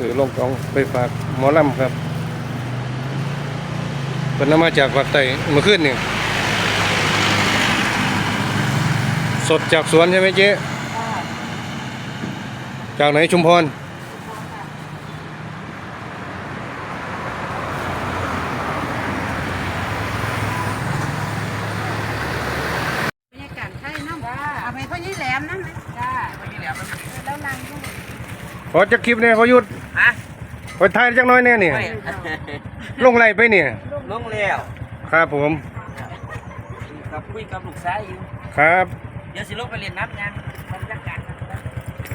ซื้อลงกองไปฝากหมอลำครับเป็นนำมาจากภาคใต้เมื่อคืนนี่สดจากสวนใช่ไหมเจ๊จากไหนชุมพรบรรยากาศไทยน้ำเอาไปพ่อยี่แหลมน้ำไหมจ้าพ่อยี่แหลมแล้วนางอยู่ ขอจะคลิปเนี่ยพอหยุดฮะขอถ่ายจักหน้อยเนี่ยนี่ลงไรไปเนี่ย ลงแล้วครับผม กับคุยกับลูกชายอยู่ครับ เดี๋ยวสิลงไปเรียนน้ำยังบรรยากาศ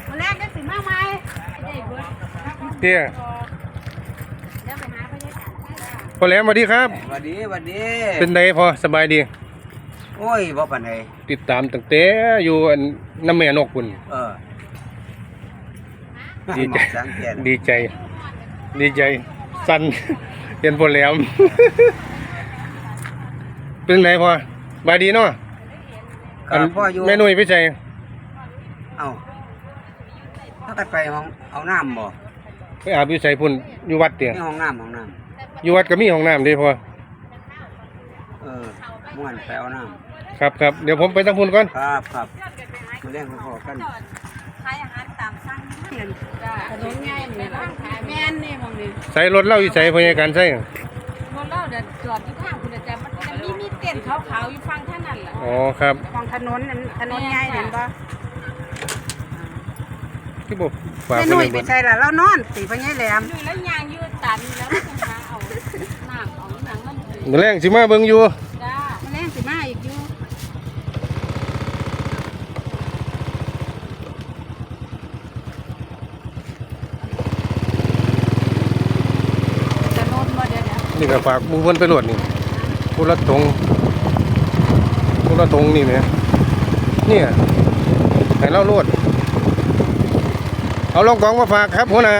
มาแรกได้สิมาไหมได้เบิดเตี้ยเดี๋ยวไปหาพ่อยี่แหลมให้จ้าพอแหลมสวัสดีครับสวัสดีสวัสดีเป็นไงพอสบายดี โอ้ยบ่ปานใดติดตามตั้งแต่อยู่อันน้ำแม่นกคุณเออ ดีใจสังเกตดีใจ ดีใจ สั่น เห็นพอแหลม เป็นไงพอบายดีเนาะก็พ่ออยู่แม่นุ่ยไปใจเอ้าถ้ากันไปห้องเอาน้ำบ่ไปอาบอยู่ใส่พุ่นอยู่วัดเตียมีห้องน้ำห้องน้อยู่วัดก็มีห้องน้ำเด้พอำเออม่วนไปเอาน้ครับครับเดี๋ยวผมไปตั้งพุ่นก่อนำครับครับมาเลี้ยงพ่อๆกัน ขายอาหารตามสั่งจ้าถนนง่ายนี่ร้านขายแม่นนี่มองนี่ใส่รถเล่าอยู่ใส่พยาการใส่รถเราเดินจอดอยู่ข้างคุณแต่มันจะมีมีเต้นขาวๆอยู่ฝั่งท่านั่นแหละอ๋อครับฝั่งถนนนั้นถนนง่ายเห็นปะที่บอกฝากแม่ไปนุ่ยเลยไปบ่ใส่ละเรานอนสีพ่อยี่แหลมนุ่ยแล้วยางยืดตันแล้วก็หาเอาน้ำเอาหนังมันมื้อแรงสิมาเบิ่งอยู่ จ้าแม่สิมาอีกอยู่ถนนมาเดี๋ยว นี้นี่ก็ฝากหมู่เพิ่นไปโหลดนี่ผู้ละตรงผู้ละตรงนี่แหมเนี่ยให้เราโหลดเอาลองกองมาฝากครับหัวหน้า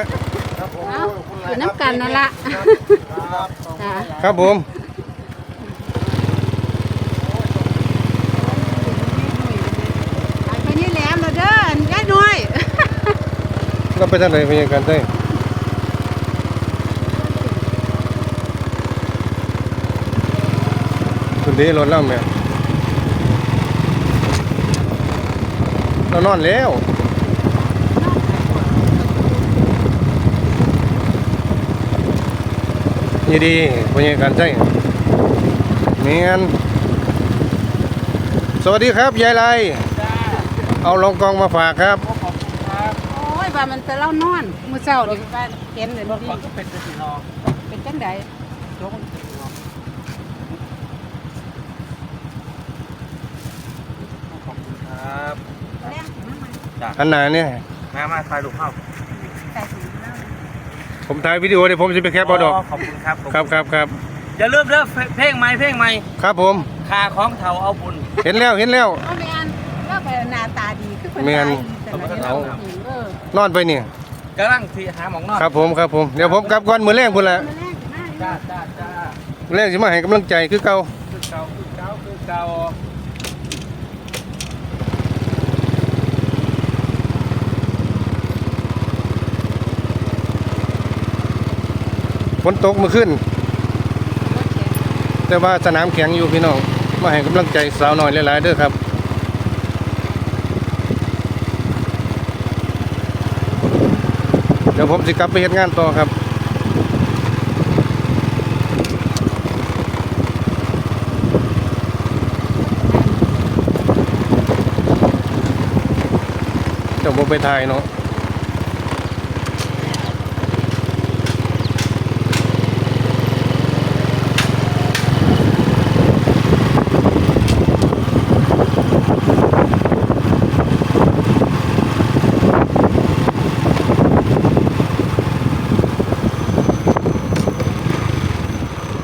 เอาอยู่น้ำกันนั่นละจ้าครับผมไปนี่แหลมเราเด้ออันยายน้อยเราไปทางไหนพยาการใส่คุณ ดีรถเล่าแม่เรานอนแล้วนี่ดีพยาการใช่เมียนสวัสดีครับ ยายไรเอาลองกองมาฝากครับโอ้ยว่ามันจะเล่านอน มื้อเช้านี่ว่าเห็นเลยรถดีมันก็เป็นสีรอเป็นจังได โจ๊กเป็นสีรอขอบคุณครับ แรงสิมาใหม่ จ้ะ อันไหนเนี่ย มามาถ่ายรูปเข้าใส่ถุงแล้วผมถ่ายวิดีโอเดี๋ยวผมจะไปแคปเอาดอก ขอบคุณครับครับครับครับอย่าลืมเด้อเพลงใหม่เพลงใหม่ครับผมคาของเถาเอาบุญ เห็นแล้วเห็นแล้ว เอาไปอันว่าไปหน้าตาดีคือเพิ่นแม่นตายแต่ละเอาเห็นเออนอนไปเนี่ยกำลังที่หาหมองนอนครับผมครับผม เดี๋ยวผมกลับก่อนมือแรงพุ่นละมาแรงสิมา จ้าจ้าจ้ามื้อแรงสิมาให้กำลังใจคือเก่า คือเก่าคือเก่าคือเก่า ฝนตกเมื่อคืนแต่ว่าสนามแข็งอยู่พี่น้อง มาให้กำลังใจสาวน้อยหลายๆเด้อครับเดี๋ยวผมสิกลับไปเฮ็ดงานต่อครับเดี๋ยวผมไปถ่ายเนาะ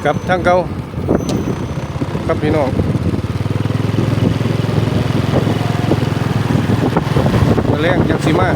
กับทางเก่าครับพี่น้องมาแรงจังสีมา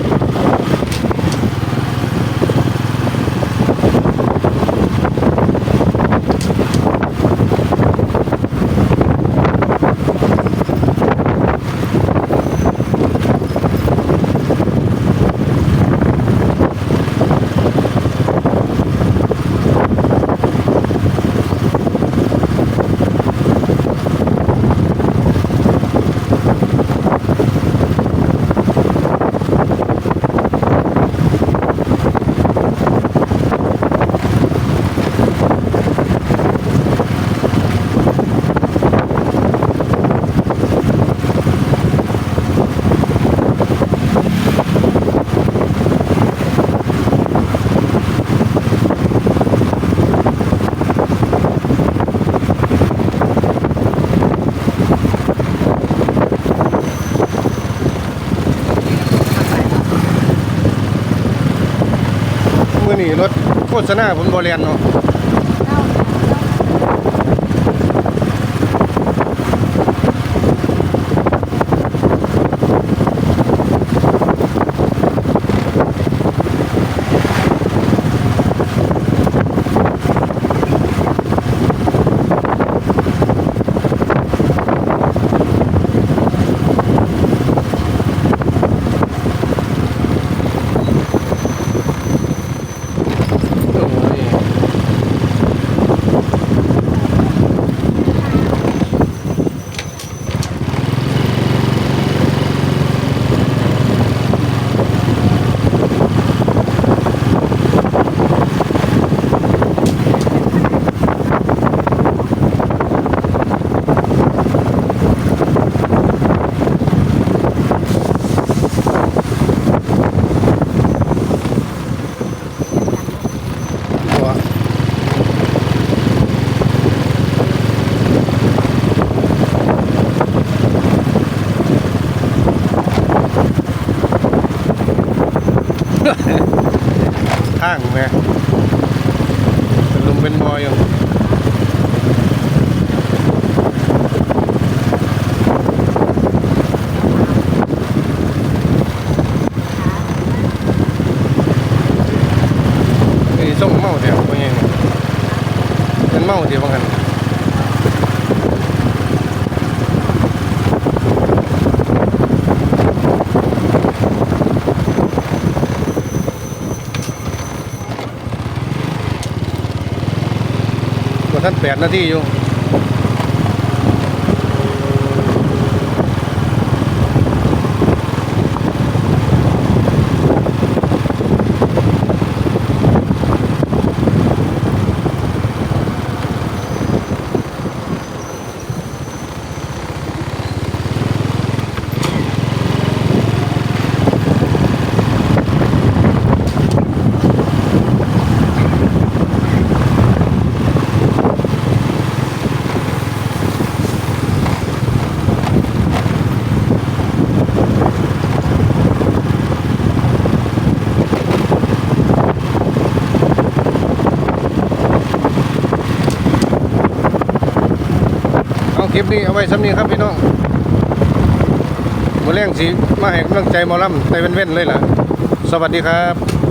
อนี่รถโฆษณาผมบริเวณเนาะ ข้างแม่เป็นลุมเป็นบอยอยู่นี่ส่งเมาแถวว่าไงเป็นเมาเดียวกันกว่ ท่านแปดนาทีอยู่ คลิปนี้เอาไว้สำนีครับพี่น้องมาเลี้ยงสีมาให้กำลังใจมอลล่ำในเว้นๆเลยล่ะ สวัสดีครับ